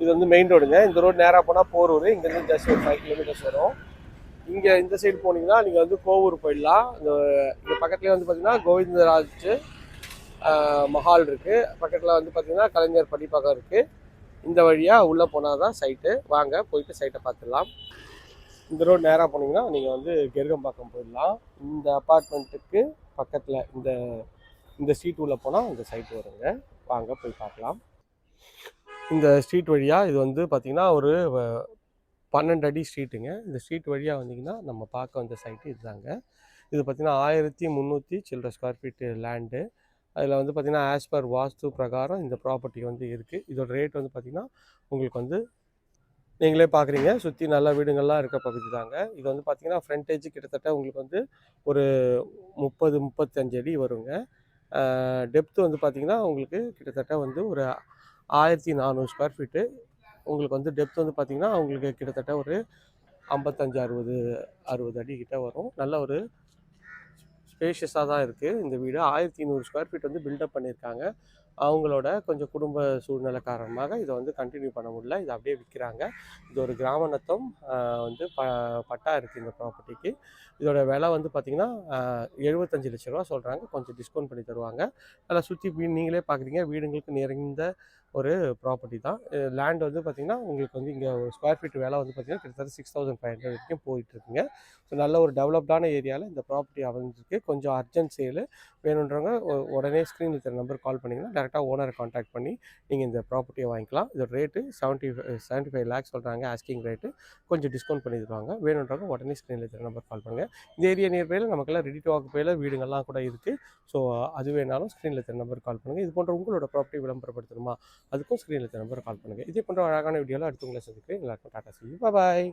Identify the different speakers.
Speaker 1: இது வந்து மெயின் ரோடுங்க இந்த ரோடு நேராக போனால் போரூர். இங்கேருந்து ஜஸ்ட் ஒரு ஃபைவ் கிலோமீட்டர்ஸ் வரும். இங்கே இந்த சைடு போனீங்கன்னா நீங்கள் வந்து கோவூர் போயிடலாம். இந்த இங்கே பக்கத்துலேயே வந்து பார்த்தீங்கன்னா கோவிந்தராஜ் மஹால் இருக்குது பக்கத்தில் வந்து பார்த்தீங்கன்னா கலைஞர் படிப்பகம் இருக்குது இந்த வழியாக உள்ளே போனால் தான் சைட்டு வாங்க போயிட்டு சைட்டை பார்த்துடலாம் இந்த ரோடு நேராக போனீங்கன்னா நீங்கள் வந்து கெருகம்பாக்கம் போயிடலாம். இந்த அப்பார்ட்மெண்ட்டுக்கு பக்கத்தில் இந்த இந்த ஸ்ட்ரீட் உள்ளே போனால் இந்த சைட் வருங்க. வாங்க போய் பார்க்கலாம் இந்த ஸ்ட்ரீட் வழியாக இது வந்து பார்த்திங்கன்னா ஒரு வ- பன்னெண்டு அடி ஸ்ட்ரீட்டுங்க இந்த ஸ்ட்ரீட் வழியாக வந்தீங்கன்னா நம்ம பார்க்க வந்த சைட்டு இதுதாங்க. இது பார்த்திங்கன்னா ஆயிரத்தி முந்நூற்றி சில்லற ஸ்கொயர் ஃபீட்டு லேண்டு அதில் வந்து பார்த்திங்கன்னா ஆஸ் பர் வாஸ்து பிரகாரம் இந்த ப்ராப்பர்ட்டி வந்து இருக்குது இதோட ரேட் வந்து பார்த்திங்கன்னா உங்களுக்கு வந்து நீங்களே பார்க்குறீங்க சுற்றி நல்ல வீடுங்கள்லாம் இருக்க பகுதி தாங்க. இது வந்து பார்த்திங்கன்னா ஃப்ரண்டேஜ் கிட்டத்தட்ட உங்களுக்கு வந்து ஒரு முப்பது முப்பத்தஞ்சு அடி வருங்க. டெப்த்து வந்து பார்த்திங்கன்னா உங்களுக்கு கிட்டத்தட்ட வந்து ஒரு ஆயிரத்தி நானூறு ஸ்கொயர் ஃபீட்டு உங்களுக்கு வந்து டெப்த் வந்து பார்த்திங்கன்னா உங்களுக்கு கிட்டத்தட்ட ஒரு ஐம்பத்தஞ்சு அறுபது அறுபது அடி கிட்டே வரும். நல்ல ஒரு ஸ்பேஷியஸாக தான் இருக்குது இந்த வீடு. ஆயிரத்தி நூறு ஸ்கொயர் ஃபீட் வந்து பில்டப் பண்ணியிருக்காங்க. அவங்களோட கொஞ்சம் குடும்ப சூழ்நிலை காரணமாக இதை வந்து கண்டினியூ பண்ண முடியல. இதை அப்படியே விற்கிறாங்க இது ஒரு கிராமநத்தம் வந்து ப பட்டா இருக்குது இந்த ப்ராப்பர்ட்டிக்கு இதோட விலை வந்து பார்த்திங்கன்னா எழுபத்தஞ்சு லட்ச ரூபா சொல்கிறாங்க கொஞ்சம் டிஸ்கவுண்ட் பண்ணி தருவாங்க. அதில் சுற்றி வீடு நீங்களே பார்க்குறீங்க வீடுங்களுக்கு நிறைந்த ஒரு ப்ராப்பர்ட்டி தான். லேண்ட் வந்து பார்த்திங்கன்னா உங்களுக்கு வந்து இங்கே ஒரு ஸ்கொயர் ஃபீட் வேலை வந்து பார்த்திங்கன்னா கிட்டத்தட்ட சிக்ஸ் தௌசண்ட் ஃபைவ் ஹண்ட்ரட் வரைக்கும் போயிட்டுருக்குங்க. ஸோ நல்ல ஒரு டெவலப்டான ஏரியாவில் இந்த ப்ராப்பர்ட்டி அமைஞ்சிருக்கு. கொஞ்சம் அர்ஜென்ட் சேலு வேணுன்றவங்க உடனே ஸ்க்ரீனில் இருக்கிற நம்பர் கால் பண்ணிங்கன்னா டேரெக்டாக ஓனரை காண்டாக்ட் பண்ணி நீங்கள் இந்த ப்ராப்பர்ட்டியை வாங்கிக்கலாம். இதோட rate seventy seventy five lakhs சொல்கிறாங்க ஆஸ்கிங் ரேட்டு கொஞ்சம் டிஸ்கவுண்ட் பண்ணி தருவாங்க வேணுன்றவங்க உடனே ஸ்க்ரீனில் இருக்கிற நம்பர் கால் பண்ணுங்கள் இந்த ஏரியா நியர்பையில் நமக்கெல்லாம் ரெடி டு ஆக்குப்பையில் வீடுங்கள்லாம் கூட இருக்குது ஸோ அது வேணாலும் ஸ்க்ரீனில் இருக்கிற நம்பர் கால் பண்ணுங்கள் இது போன்ற உங்களோட ப்ராப்பர்ட்டி விளம்பரப்படுத்தணுமா? அதுக்கும் ஸ்க்ரீனில் இருக்கிற நம்பரை கால் பண்ணுங்கள் இதே போன்ற அழகான வீடியோவில் அடுத்து உங்களை சந்திக்கிறேன். எல்லாருக்கும் டாட்டா சொல்லி பாய்